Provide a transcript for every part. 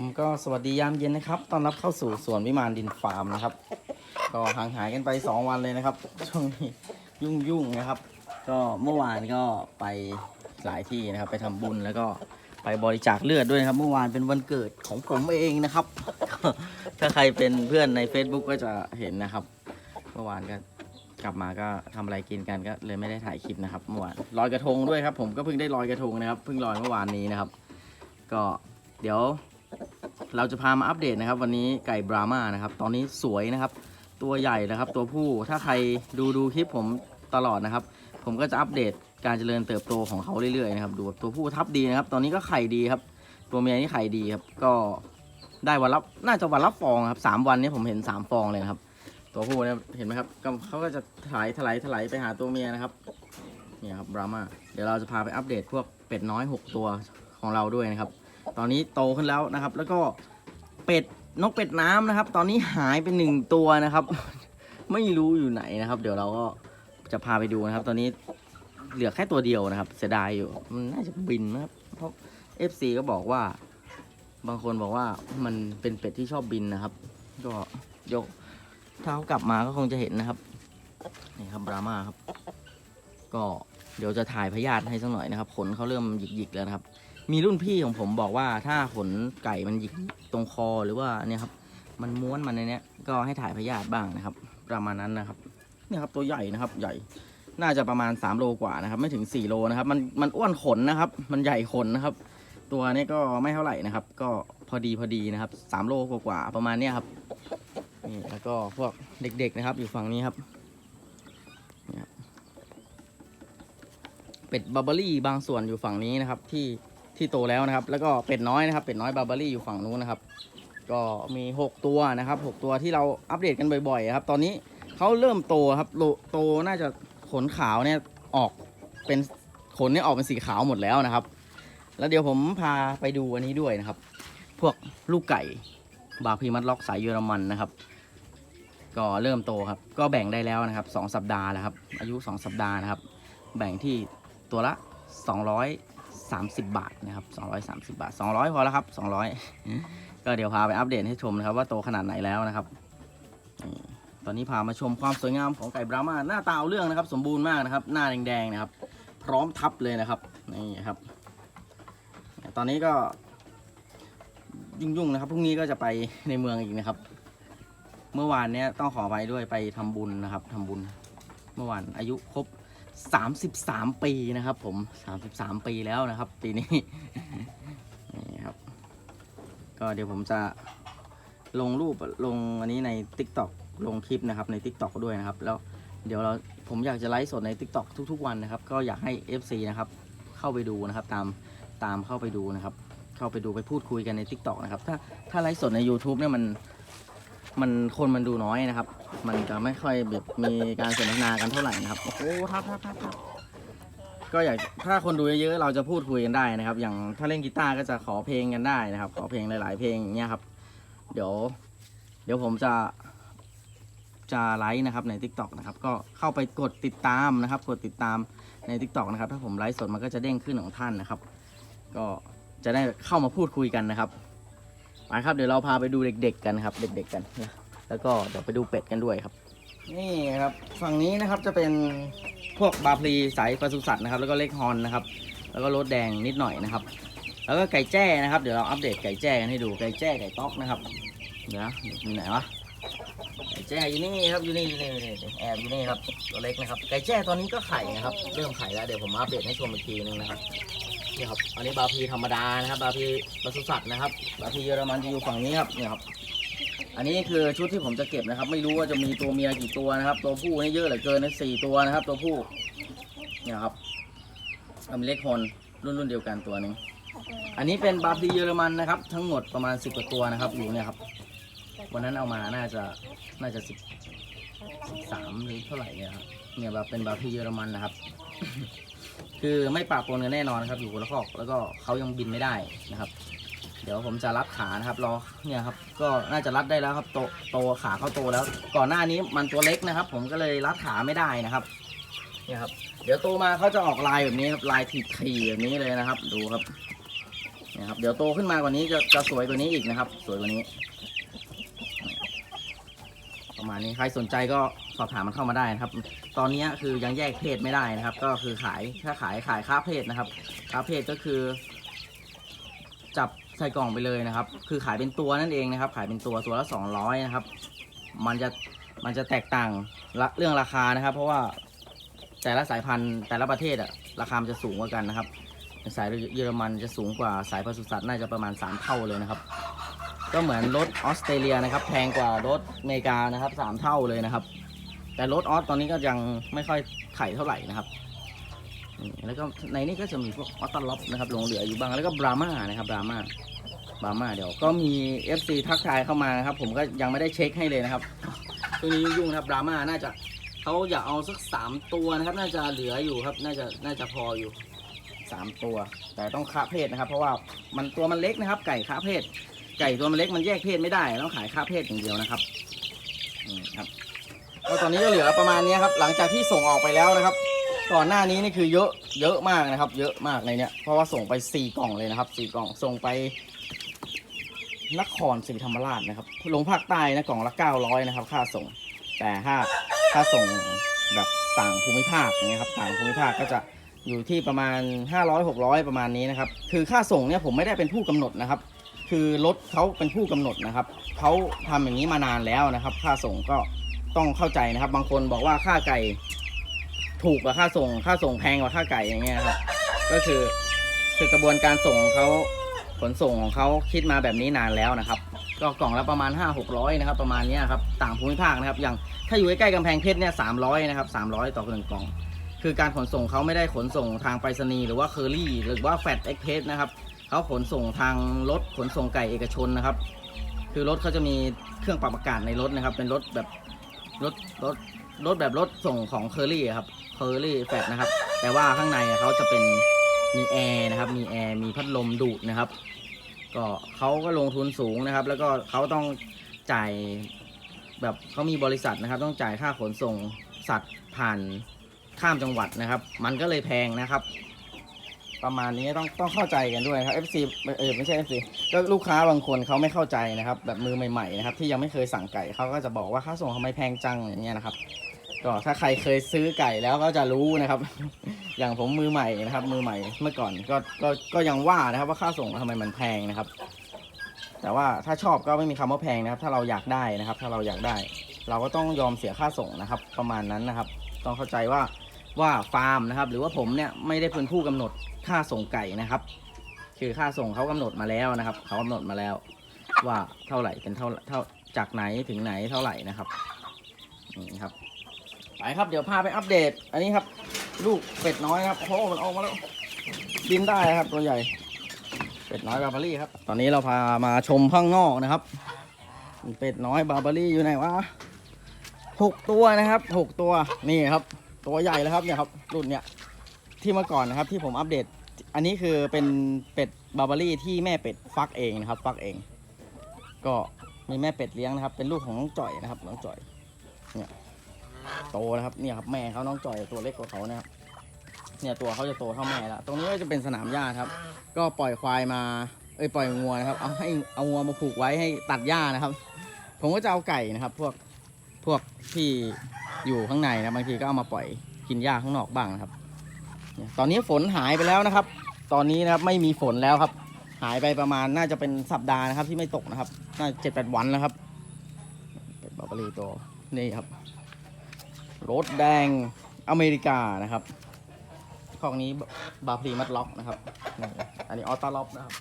ผมก็สวัสดียามเย็นนะครับ ต้อนรับเข้าสู่สวนวิมานดินฟาร์มนะครับ ก็ห่างหายกันไป 2 วันเลยนะครับ ช่วงนี้ยุ่งยุ่งนะครับ ก็เมื่อวานก็ไปหลายที่นะครับ ไปทำบุญแล้วก็ไปบริจาคเลือดด้วยนะครับ เมื่อวานเป็นวันเกิดของผมเองนะครับ ถ้าใครเป็นเพื่อนใน Facebook ก็จะเห็นนะครับ เมื่อวานก็กลับมาก็ทำอะไรกินกันก็เลยไม่ได้ถ่ายคลิปนะครับเมื่อวานลอยกระทงด้วยครับ ผมก็เพิ่งได้ลอยกระทงนะครับเพิ่งลอยเมื่อวานนี้นะครับ ก็เดี๋ยว เราจะพามาอัปเดตนะครับ วันนี้ไก่บรามานะครับ ตอนนี้สวยนะครับ ตัวใหญ่นะครับ ตัวผู้ถ้าใครดูดูคลิปผมตลอดนะครับ ผมก็จะอัปเดตการเจริญเติบโตของเขาเรื่อยๆนะครับ ดูแบบตัวผู้ทับดีนะครับ ตอนนี้ก็ไข่ดีครับ ตัวเมียนี่ไข่ดีครับ ก็ได้วันละน่าจะวันละฟองครับสามวันนี้ผมเห็นสามฟองเลยครับ ตัวผู้เนี่ยเห็นไหมครับก็เขาก็จะถลายถลายถลายไปหาตัวเมียนะครับเนี่ยครับบรามาเดี๋ยวเราจะพาไปอัปเดตพวกเป็ดน้อยหกตัวของเราด้วยนะครับ ตอนนี้โตขึ้นแล้วนะครับ แล้วก็เป็ดนกเป็ดน้ำนะครับ ตอนนี้หายไปหนึ่งตัวนะครับ ไม่รู้อยู่ไหนนะครับ เดี๋ยวเราก็จะพาไปดูนะครับ ตอนนี้เหลือแค่ตัวเดียวนะครับ เสียดายอยู่มันน่าจะบินนะครับเพราะ FC ก็บอกว่า บางคนบอกว่ามันเป็นเป็ดที่ชอบบินนะครับ ก็ยกถ้าเขากลับมาก็คงจะเห็นนะครับนี่ครับบรามาครับ ก็เดี๋ยวจะถ่ายพยาธิให้สักหน่อยนะครับขนเขาเริ่มหยิกๆแล้วนะครับ มีรุ่นพี่ของผมบอกว่าถ้าขนไก่มันหยิกตรงคอหรือว่าเนี่ยครับ มันม้วนมันในเนี้ยก็ให้ถ่ายพยาธิบ้างนะครับ ประมาณนั้นนะครับเนี่ยครับตัวใหญ่นะครับ ใหญ่น่าจะประมาณ 3 โลกว่านะครับ ไม่ถึง 4 โลนะครับ มันมันอ้วนขนนะครับ มันใหญ่ขนนะครับ ตัวนี้ก็ไม่เท่าไหร่นะครับ ก็พอดีพอดีนะครับ 3 โลกว่าๆประมาณเนี้ยครับนี่แล้วก็พวกเด็ก ๆนะครับ อยู่ฝั่งนี้ครับเนี่ครับเป็ดบาร์เบอรี่บางส่วนอยู่ฝั่งนี้นะครับที่ ที่โตแล้วนะครับ แล้วก็เป็ดน้อยนะครับ เป็ดน้อยบาร์เบอรี่อยู่ฝั่งนู้นนะครับ ก็มี 6 ตัวนะครับ 6 ตัวที่เราอัปเดตกันบ่อยๆครับ ตอนนี้เขาเริ่มโตครับโลโตน่าจะขนขาวเนี่ยออกเป็นขนเนี่ยออกเป็นสีขาวหมดแล้วนะครับ แล้วเดี๋ยวผมพาไปดูอันนี้ด้วยนะครับ พวกลูกไก่บาพีมัดล็อกสายเยอรมันนะครับ ก็เริ่มโตครับ ก็แบ่งได้แล้วนะครับ2สัปดาห์แล้วครับ อายุ 2 สัปดาห์นะครับ แบ่งที่ตัวละ 200 30 บาทนะครับ 230 บาท 200 พอแล้วครับ 200 ก็เดี๋ยวพาไปอัปเดตให้ชมนะครับว่าโตขนาดไหนแล้วนะครับ ตอนนี้พามาชมความสวยงามของไก่บรามาหน้าตาเอาเรื่องนะครับ สมบูรณ์มากนะครับ หน้าแดงๆนะครับ พร้อมทับเลยนะครับนี่ครับ ตอนนี้ก็ยุ่งๆนะครับพรุ่งนี้ก็จะไปในเมืองอีกนะครับ เมื่อวานเนี้ยต้องขอไปด้วยไปทำบุญนะครับทำบุญ เมื่อวานอายุครบ 33 ปีนะครับ ผม 33 ปีแล้วนะครับ ปีนี้นี่ครับ ก็เดี๋ยวผมจะลงรูปลงอันนี้ใน TikTok ลงคลิปนะครับใน TikTok ด้วยนะครับ แล้วเดี๋ยวเราผมอยากจะไลฟ์สดใน TikTok ทุก ๆ วันนะครับ ก็อยากให้ FC นะครับเข้าไปดูนะครับ ตามตามเข้าไปดูนะครับ เข้าไปดูไปพูดคุยกันใน TikTok นะครับ ถ้าถ้าไลฟ์สดใน YouTube เนี่ยมันมันคนมันดูน้อยนะครับ มันจะไม่ค่อยแบบมีการสนทนากันเท่าไหร่นะครับ โอ้โหทับทับทับทับก็อยากถ้าคนดูเยอะๆเราจะพูดคุยกันได้นะครับ อย่างถ้าเล่นกีตาร์ก็จะขอเพลงกันได้นะครับ ขอเพลงหลาย ๆ เพลงอย่างเงี้ยครับ เดี๋ยว เดี๋ยวผมจะจะไลฟ์นะครับใน TikTok นะครับ ก็เข้าไปกดติดตามนะครับ กดติดตามใน TikTok นะครับ ถ้าผมไลฟ์สดมันก็จะเด้งขึ้นของท่านนะครับ ก็จะได้เข้ามาพูดคุยกันนะครับไปครับเดี๋ยวเราพาไปดูเด็ก ๆ กันครับ เด็ก ๆ กันนะ แล้วก็เดี๋ยวไปดูเป็ดกันด้วยครับ นี่ครับฝั่งนี้นะครับจะเป็นพวกบาพลีสายปศุสัตว์นะครับ แล้วก็เล็กฮอนนะครับ แล้วก็รถแดงนิดหน่อยนะครับ แล้วก็ไก่แจ้นะครับ เดี๋ยวเราอัปเดตไก่แจ้กันให้ดูไก่แจ้ไก่ต๊อกนะครับ เดี๋ยวนะอยู่ไหนวะไก่แจ้อยู่นี่ครับอยู่นี่อยู่นี่อยู่นี่แอบอยู่นี่ครับตัวเล็กนะครับไก่แจ้ตอนนี้ก็ไข่นะครับ เริ่มไข่แล้วเดี๋ยวผมอัปเดตให้ชมอีกทีนึงนะครับนี่ครับอันนี้บาพีธรรมดานะครับ บาพีปศุสัตว์นะครับ บาพีเยอรมันจะอยู่ฝั่งนี้ครับเนี่ยครับ อันนี้คือชุดที่ผมจะเก็บนะครับ ไม่รู้ว่าจะมีตัวเมียกี่ตัวนะครับ ตัวผู้นี่เยอะเหลือเกินนะสี่ตัวนะครับ ตัวผู้เนี่ยครับอเมเล็กฮอนรุ่นรุ่นเดียวกันตัวหนึ่งอันนี้เป็นบาร์บีเยอรมันนะครับ ทั้งหมดประมาณสิบกว่าตัวนะครับอยู่เนี่ยครับวันนั้นเอามาน่าจะน่าจะสิบสามหรือเท่าไหร่เนี่ยครับเนี่ยแบบเป็นบาร์บีเยอรมันนะครับ คือไม่ปะปนกันแน่นอนนะครับ อยู่คนละคอกแล้วก็เขายังบินไม่ได้นะครับ เดี๋ยวผมจะรัดขานะครับรอเนี่ยครับก็น่าจะรัดได้แล้วครับโตโตขาเขาโตแล้ว ก่อนหน้านี้มันตัวเล็กนะครับ ผมก็เลยรัดขาไม่ได้นะครับเนี่ยครับ เดี๋ยวโตมาเขาจะออกลายแบบนี้ครับลายถีบๆแบบนี้เลยนะครับ ดูครับนะครับ เดี๋ยวโตขึ้นมากว่านี้จะจะสวยกว่านี้อีกนะครับ สวยกว่านี้ ประมาณนี้ใครสนใจก็สอบถามมันเข้ามาได้นะครับ ตอนนี้คือยังแยกเพศไม่ได้นะครับ ก็คือขายถ้าขายขายค้าเพศนะครับค้าเพศก็คือ ใส่กล่องไปเลยนะครับ คือขายเป็นตัวนั่นเองนะครับ ขายเป็นตัวตัวละ 200 นะครับ มันจะมันจะแตกต่างละเรื่องราคานะครับ เพราะว่าแต่ละสายพันธุ์แต่ละประเทศอะราคามันจะสูงกว่ากันนะครับ สายเยอรมันจะสูงกว่าสายปศุสัตว์น่าจะประมาณ 3 เท่าเลยนะครับ ก็เหมือนรถออสเตรเลียนะครับ แพงกว่ารถอเมริกานะครับสามเท่าเลยนะครับ แต่รถออสตอนนี้ก็ยังไม่ค่อยไข่เท่าไหร่นะครับ แล้วก็ในนี้ก็จะมีพวกออตตล็อปนะครับหลงเหลืออยู่บ้างแล้วก็บราม่านะครับบราม่าบราม่าเดี๋ยวก็มี FC ทักทายเข้ามานะครับ ผมก็ยังไม่ได้เช็คให้เลยนะครับช่วงนี้ยุ่งๆครับบราม่าน่าจะเขาอยากเอาสักสามตัวนะครับ น่าจะเหลืออยู่ครับ น่าจะน่าจะพออยู่สามตัว แต่ต้องค้าเพศนะครับ เพราะว่ามันตัวมันเล็กนะครับ ไก่ค้าเพศ ไก่ตัวมันเล็กมันแยกเพศไม่ได้ต้องขายค่าเพศอย่างเดียวนะครับนี่ครับก็ตอนนี้ก็เหลือประมาณนี้ครับ หลังจากที่ส่งออกไปแล้วนะครับ ก่อนหน้านี้นี่คือเยอะเยอะมากนะครับ เยอะมากในเนี้ยเพราะว่าส่งไปสี่กล่องเลยนะครับสี่กล่องส่งไปนครศรีธรรมราชนะครับลงภาคใต้นะกล่องละเก้าร้อยนะครับ ค่าส่ง แต่ถ้าถ้าส่งแบบต่างภูมิภาคอย่างเงี้ยครับต่างภูมิภาคก็จะอยู่ที่ประมาณ 500 600 ประมาณนี้นะครับ คือค่าส่งเนี่ยผมไม่ได้เป็นผู้กำหนดนะครับ คือรถเขาเป็นผู้กำหนดนะครับเขาทำอย่างนี้มานานแล้วนะครับ ค่าส่งก็ต้องเข้าใจนะครับ บางคนบอกว่าค่าไก่ ถูกกว่าค่าส่ง ค่าส่งแพงกว่าค่าไก่อย่างเงี้ยครับ ก็คือคือกระบวนการส่งของเขาขนส่งของเขาคิดมาแบบนี้นานแล้วนะครับ ก็กล่องละประมาณ 5 600นะครับประมาณนี้ครับต่างภูมิภาคนะครับอย่างถ้าอยู่ใกล้ๆกำแพงเพชรเนี่ย300นะครับ300ต่อหนึ่งกล่อง คือการขนส่งเขาไม่ได้ขนส่งทางไปรษณีย์หรือว่าเคอรี่หรือว่าแฟดเอ็กเพสนะครับเขาขนส่งทางรถขนส่งไก่เอกชนนะครับ คือรถเขาจะมีเครื่องปรับอากาศในรถนะครับ เป็นรถแบบรถรถรถแบบรถส่งของเคอรี่ครับ เคอร์ลี่แฟดนะครับ แต่ว่าข้างในเขาจะเป็นมีแอร์นะครับ มีแอร์ มีพัดลมดูดนะครับ ก็เขาก็ลงทุนสูงนะครับ แล้วก็เขาต้องจ่ายแบบเขามีบริษัทนะครับ ต้องจ่ายค่าขนส่งสัตว์ผ่านข้ามจังหวัดนะครับ มันก็เลยแพงนะครับ ประมาณนี้ต้องต้องเข้าใจกันด้วยครับ FC เออไม่ใช่ FC ก็ลูกค้าบางคนเขาไม่เข้าใจนะครับ แบบมือใหม่ๆนะครับ ที่ยังไม่เคยสั่งไก่เขาก็จะบอกว่าค่าส่งทำไมแพงจังอย่างเงี้ยนะครับ ก็ถ้าใครเคยซื้อไก่แล้วก็จะรู้นะครับ อย่างผมมือใหม่นะครับ มือใหม่เมื่อก่อนก็ก็ก็ยังว่านะครับว่าค่าส่งทำไมมันแพงนะครับ แต่ว่าถ้าชอบก็ไม่มีคำว่าแพงนะครับ ถ้าเราอยากได้นะครับ ถ้าเราอยากได้ เราก็ต้องยอมเสียค่าส่งนะครับ ประมาณนั้นนะครับ ต้องเข้าใจว่าว่าฟาร์มนะครับ หรือว่าผมเนี่ยไม่ได้เป็นผู้กำหนดค่าส่งไก่นะครับ คือค่าส่งเขากำหนดมาแล้วนะครับเขากำหนดมาแล้ว ว่าเท่าไหร่เป็นเท่าเท่าจากไหนถึงไหนเท่าไหร่นะครับนี่ครับ ไปครับเดี๋ยวพาไปอัปเดต อันนี้ครับ ลูกเป็ดน้อยครับโอ้โหมันออกมาแล้วบินได้ครับตัวใหญ่ เป็ดน้อยบาบารี่ครับ ตอนนี้เราพามาชมข้างนอกนะครับ เป็ดน้อยบาบารี่อยู่ไหนวะหกตัวนะครับหกตัวนี่ครับ ตัวใหญ่แล้วครับเนี่ยครับรุ่นเนี้ยที่เมื่อก่อนนะครับที่ผมอัปเดต อันนี้คือเป็นเป็ดบาบารี่ที่แม่เป็ดฟักเองนะครับ ฟักเอง ก็มีแม่เป็ดเลี้ยงนะครับ เป็นลูกของน้องจ่อยนะครับน้องจ่อยเนี่ย โตนะครับเนี่ยครับแม่เขาน้องจ่อยตัวเล็กกว่าเขานะครับเนี่ยตัวเขาจะโตเท่าแม่แล้วตรงนี้ก็จะเป็นสนามหญ้าครับ ก็ปล่อยควายมาเอ้ยปล่อยงัวนะครับ เอาให้เอางัวมาผูกไว้ให้ตัดหญ้านะครับ ผมก็จะเอาไก่นะครับ พวกพวกที่อยู่ข้างในนะบางทีก็เอามาปล่อยกินหญ้าข้างนอกบ้างนะครับตอนนี้ฝนหายไปแล้วนะครับ ตอนนี้นะครับไม่มีฝนแล้วครับ หายไปประมาณน่าจะเป็นสัปดาห์นะครับ ที่ไม่ตกนะครับ น่าเจ็ดแปดวันแล้วครับเป็นบาร์บารีตัวนี่ครับ รถแดงอเมริกานะครับข้องนี้บาพลีมัดล็อกนะครับอันนี้ออโต้ล็อกนะครับ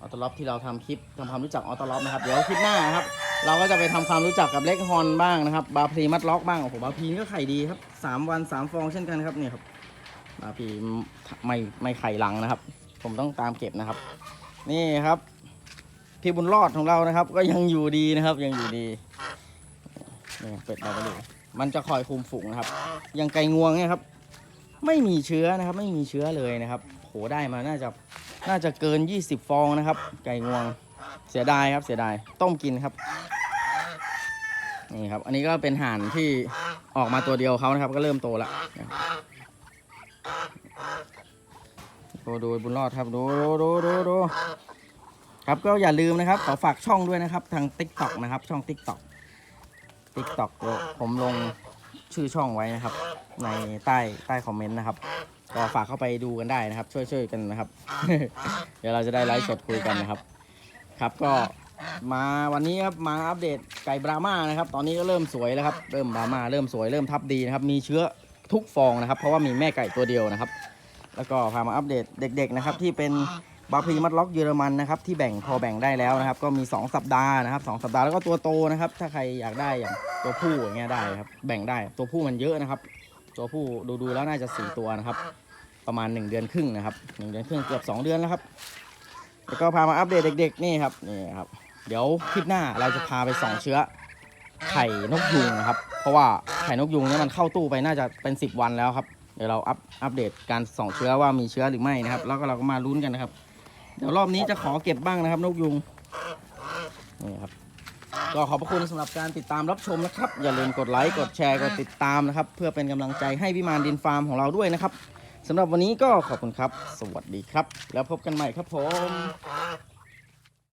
ออโต้ล็อกที่เราทำคลิปทำความรู้จักออโต้ล็อกนะครับเดี๋ยวคลิปหน้านครับ เราก็จะไปทำความรู้จักกับเล็กฮอนบ้างนะครับ บาพลีมัดล็อกบ้างโอ้โหบาพลีก็ไข่ดีครับสามวันสามฟองเช่นกันครับเนี่ยครับบาพลีไม่ไม่ไข่หลังนะครับ ผมต้องตามเก็บนะครับ นี่ครับพี่บุญรอดของเรานะครับ ก็ยังอยู่ดีนะครับยังอยู่ดีนี่เป็ดบาพลี มันจะคอยคุมฝูงนะครับอย่างไก่งวงเนี่ยครับ ไม่มีเชื้อนะครับ ไม่มีเชื้อเลยนะครับโหได้มาน่าจะน่าจะเกิน 20 ฟองนะครับ ไก่งวงเสียดายครับเสียดายต้มกินครับนี่ครับ อันนี้ก็เป็นห่านที่ออกมาตัวเดียวเขานะครับ ก็เริ่มโตแล้วนะครับโอ้ดูบุญรอดครับดูดูดูดูดูครับก็อย่าลืมนะครับขอฝากช่องด้วยนะครับ ทาง t ิ k t o k นะครับ ช่อง t ิ k t o k t ิ k t o k ผมลงชื่อช่องไว้นะครับ ในใต้ใต้คอมเมนต์นะครับ ก็ฝากเข้าไปดูกันได้นะครับ ช่วยช่วยกันนะครับ เดี๋ยวเราจะได้ไลฟ์สดคุยกันนะครับ ครับก็มาวันนี้ครับมาอัปเดตไก่บรามานะครับ ตอนนี้ก็เริ่มสวยแล้วครับ เริ่มบรามาเริ่มสวยเริ่มทับดีนะครับ มีเชื้อทุกฟองนะครับ เพราะว่ามีแม่ไก่ตัวเดียวนะครับ แล้วก็พามาอัปเดตเด็ก ๆนะครับ ที่เป็น บาพลีมัดล็อกเยอรมันนะครับที่แบ่งพอแบ่งได้แล้วนะครับ ก็มี 2 สัปดาห์นะครับสองสัปดาห์แล้วก็ตัวโตนะครับ ถ้าใครอยากได้อย่างตัวผู้อย่างเงี้ยได้ครับแบ่งได้ตัวผู้มันเยอะนะครับ ตัวผู้ดูๆแล้วน่าจะสี่ตัวนะครับ ประมาณ 1 เดือนครึ่งนะครับหนึ่งเดือนครึ่งเกือบ 2 เดือนแล้วครับแล้วก็พามาอัปเดตเด็กๆนี่ครับนี่ครับ เดี๋ยวคลิปหน้าเราจะพาไปส่องเชื้อไข่นกยุงนะครับ เพราะว่าไข่นกยุงเนี่ยมันเข้าตู้ไปน่าจะเป็น 10 วันแล้วครับเดี๋ยวเราอัปอัปเดตการส่องเชื้อว่ามีเชื้อหรือไม่นะครับ แล้วก็เราก็มาลุ้นกันนะครับ เดี๋ยวรอบนี้จะขอเก็บบ้างนะครับ นกยุงนี่ครับก็ขอบพระคุณสำหรับการติดตามรับชมนะครับ อย่าลืมกดไลค์กดแชร์กดติดตามนะครับ เพื่อเป็นกำลังใจให้วิมานดินฟาร์มของเราด้วยนะครับสำหรับวันนี้ก็ขอบคุณครับ สวัสดีครับ แล้วพบกันใหม่ครับผม